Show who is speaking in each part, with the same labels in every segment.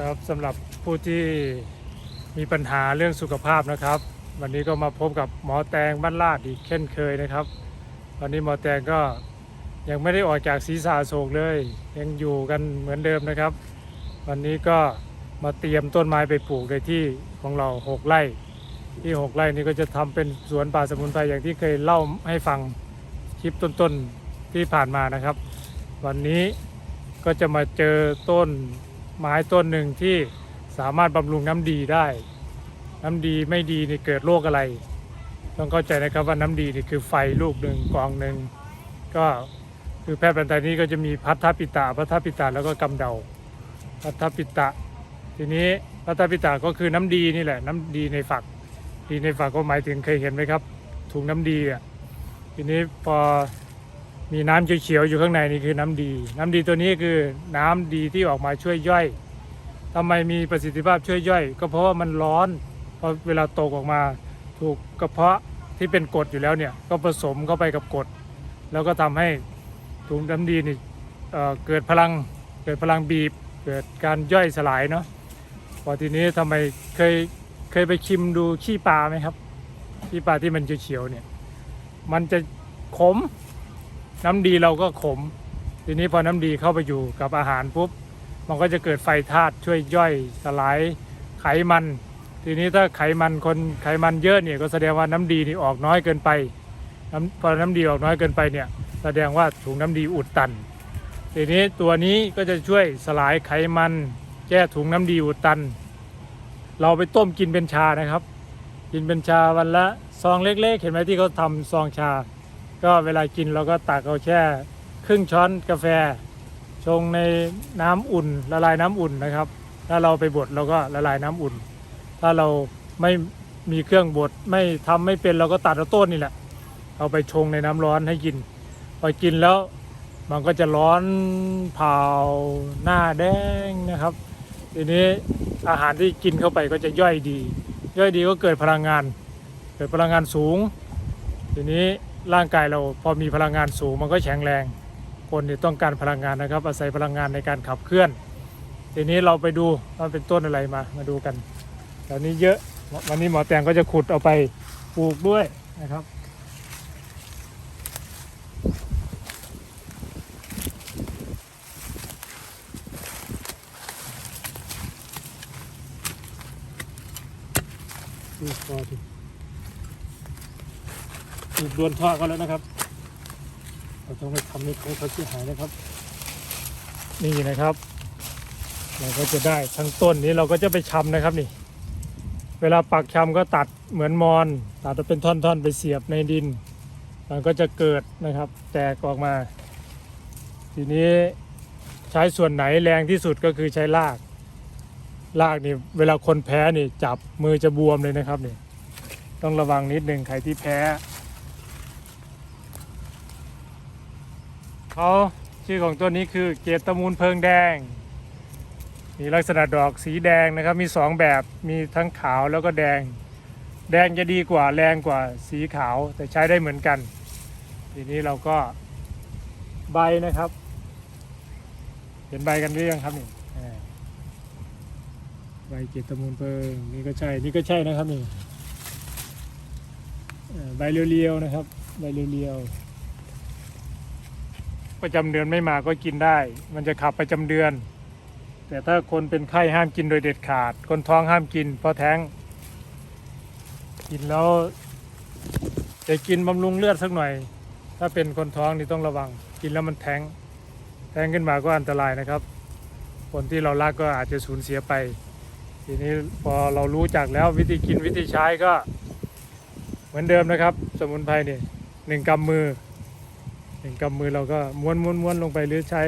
Speaker 1: ครับสำหรับผู้ที่มีปัญหาเรื่องสุขภาพนะครับ วันนี้ก็มาพบกับหมอแตงบ้านลาดอีกเช่นเคยนะครับ วันนี้หมอแตงก็ยังไม่ได้ออกจากศีรษะโศกเลย ยังอยู่กันเหมือนเดิมนะครับ วันนี้ก็มาเตรียมต้นไม้ไปปลูกในที่ของเราหกไร่ที่หกไร่นี้ก็จะทำเป็นสวนป่าสมุนไพรอย่างที่เคยเล่าให้ฟังคลิปต้นๆที่ผ่านมานะครับ วันนี้ก็จะมาเจอต้น ไม้ต้นหนึ่งที่สามารถบำรุงน้ำดีได้ น้ำดีไม่ดีนี่เกิดโรคอะไร ต้องเข้าใจนะครับว่าน้ำดีนี่คือไฟลูกหนึ่งกองหนึ่งก็คือแพทย์แผนไทยนี้ก็จะมีพัทธปิตาพัทธปิตาแล้วก็กำเดาพัทธปิตะ ทีนี้พัทธปิตาก็คือน้ำดีนี่แหละ น้ำดีในฝัก ดีในฝักก็หมายถึงเคยเห็นไหมครับถุงน้ำดีอะทีนี้พอ มีน้ำเขียวๆอยู่ข้างในนี่คือน้ำดี น้ำดีตัวนี้คือน้ำดีที่ออกมาช่วยย่อยทำไมมีประสิทธิภาพช่วยย่อย ก็เพราะว่ามันร้อนพอเวลาตกออกมาถูกกระเพาะที่เป็นกรดอยู่แล้วเนี่ยก็ผสมเข้าไปกับกรดแล้วก็ทำให้ถุงน้ำดีนี่เเกิดพลังเกิดพลังบีบ เกิดการย่อยสลายเนาะพอทีนี้ทำไมเคยเคยไปชิมดูขี้ปลาไหมครับขี้ปลาที่มันเขียวๆเนี่ยมันจะขม น้ำดีเราก็ขม ทีนี้พอน้ำดีเข้าไปอยู่กับอาหารปุ๊บมันก็จะเกิดไฟธาตุช่วยย่อยสลายไขมัน ทีนี้ถ้าไขมันคนไขมันเยอะเนี่ยก็แสดงว่าน้ำดีนี่ออกน้อยเกินไปน้ำพอน้ำดีออกน้อยเกินไปเนี่ยแสดงว่าถุงน้ำดีอุดตัน ทีนี้ตัวนี้ก็จะช่วยสลายไขมัน แก้ถุงน้ำดีอุดตัน เราไปต้มกินเป็นชานะครับ กินเป็นชาวันละซองเล็ก ๆ เห็นไหมที่เขาทำซองชา ก็เวลากินเราก็ตักเอาแช่ครึ่งช้อนกาแฟ ชงในน้ำอุ่น ละลายน้ำอุ่นนะครับ ถ้าเราไปบดเราก็ละลายน้ำอุ่น ถ้าเราไม่มีเครื่องบดไม่ทำไม่เป็นเราก็ตัดเอาต้นนี่แหละ เอาไปชงในน้ำร้อนให้กิน พอกินแล้วมันก็จะร้อนเผาหน้าแดงนะครับ ทีนี้อาหารที่กินเข้าไปก็จะย่อยดี ย่อยดีก็เกิดพลังงาน เกิดพลังงานสูง ทีนี้ ร่างกายเราพอมีพลังงานสูงมันก็แข็งแรง คนที่ต้องการพลังงานนะครับ อาศัยพลังงานในการขับเคลื่อน ทีนี้เราไปดูว่าเป็นต้นอะไรมามาดูกันตอนนี้เยอะวันนี้หมอแตงก็จะขุดเอาไปปลูกด้วยนะครับดูคอดิ ถูกโดนท่อกันแล้วนะครับ เราต้องไปทำให้เขาเขาเสียหายนะครับ นี่นะครับ เราก็จะได้ทั้งต้นนี้เราก็จะไปชำนะครับนี่ เวลาปักชำก็ตัดเหมือนมอนตัดเป็นท่อนๆไปเสียบในดิน มันก็จะเกิดนะครับ แตกออกมา ทีนี้ใช้ส่วนไหนแรงที่สุดก็คือใช้รากรากนี่เวลาคนแพ้นี่จับมือจะบวมเลยนะครับนี่ต้องระวังนิดหนึ่งใครที่แพ้ เขาชื่อของต้นนี้คือเกตมูลเพิงแดง มีลักษณะดอกสีแดงนะครับมีสองแบบมีทั้งขาวแล้วก็แดง แดงจะดีกว่าแรงกว่าสีขาวแต่ใช้ได้เหมือนกัน ทีนี้เราก็ใบนะครับ เห็นใบกันหรือยังครับนี่ใบเกตมูลเปิงนี่ก็ใช่นี่ก็ใช่นะครับนี่ใบเรียวๆนะครับใบเรียวๆ ประจำเดือนไม่มาก็กินได้ มันจะขับประจำเดือน แต่ถ้าคนเป็นไข้ห้ามกินโดยเด็ดขาด คนท้องห้ามกิน เพราะแท้ง กินแล้วจะกินบำรุงเลือดสักหน่อย ถ้าเป็นคนท้องนี่ต้องระวัง กินแล้วมันแท้ง แท้งขึ้นมาก็อันตรายนะครับ คนที่เรารักก็อาจจะสูญเสียไป ทีนี้พอเรารู้จักแล้ววิธีกินวิธีใช้ก็ เหมือนเดิมนะครับ สมุนไพรนี่หนึ่งกำมือ ถึงกำมือเราก็ม้วนม้วนม้วนลงไปหรือใช้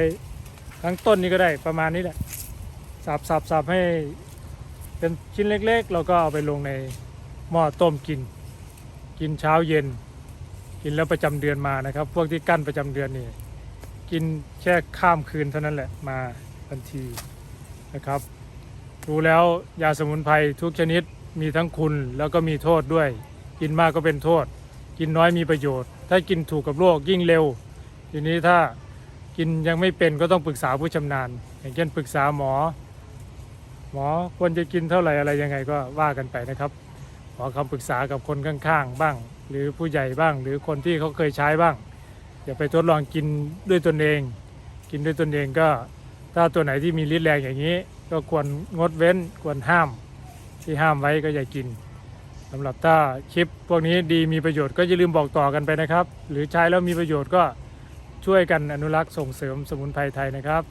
Speaker 1: ทั้งต้นนี้ก็ได้ประมาณนี้แหละสับสับสับให้เป็นชิ้นเล็กๆ เราก็เอาไปลงในหม้อต้มกิน กินเช้าเย็น กินแล้วประจำเดือนมานะครับ พวกที่กั้นประจำเดือนนี่กินแค่ข้ามคืนเท่านั้นแหละมาทันทีนะครับ รู้แล้วยาสมุนไพรทุกชนิดมีทั้งคุณแล้วก็มีโทษด้วย กินมากก็เป็นโทษ กินน้อยมีประโยชน์ ถ้ากินถูกกับโรคยิ่งเร็ว ทีนี้ถ้ากินยังไม่เป็นก็ต้องปรึกษาผู้ชำนาญ อย่างเช่นปรึกษาหมอ หมอควรจะกินเท่าไหร่อะไรยังไงก็ว่ากันไปนะครับ ขอคำปรึกษากับคนข้างๆ บ้าง หรือผู้ใหญ่บ้าง หรือคนที่เขาเคยใช้บ้างอย่าไปทดลองกินด้วยตนเอง กินด้วยตนเองก็ ถ้าตัวไหนที่มีฤทธิ์แรงอย่างนี้ ก็ควรงดเว้นควรห้าม ที่ห้ามไว้ก็อย่ากินสำหรับถ้าคลิปพวกนี้ดีมีประโยชน์ก็อย่าลืมบอกต่อกันไปนะครับ หรือใช้แล้วมีประโยชน์ก็ ช่วยกันอนุรักษ์ส่งเสริมสมุนไพรไทยนะครับ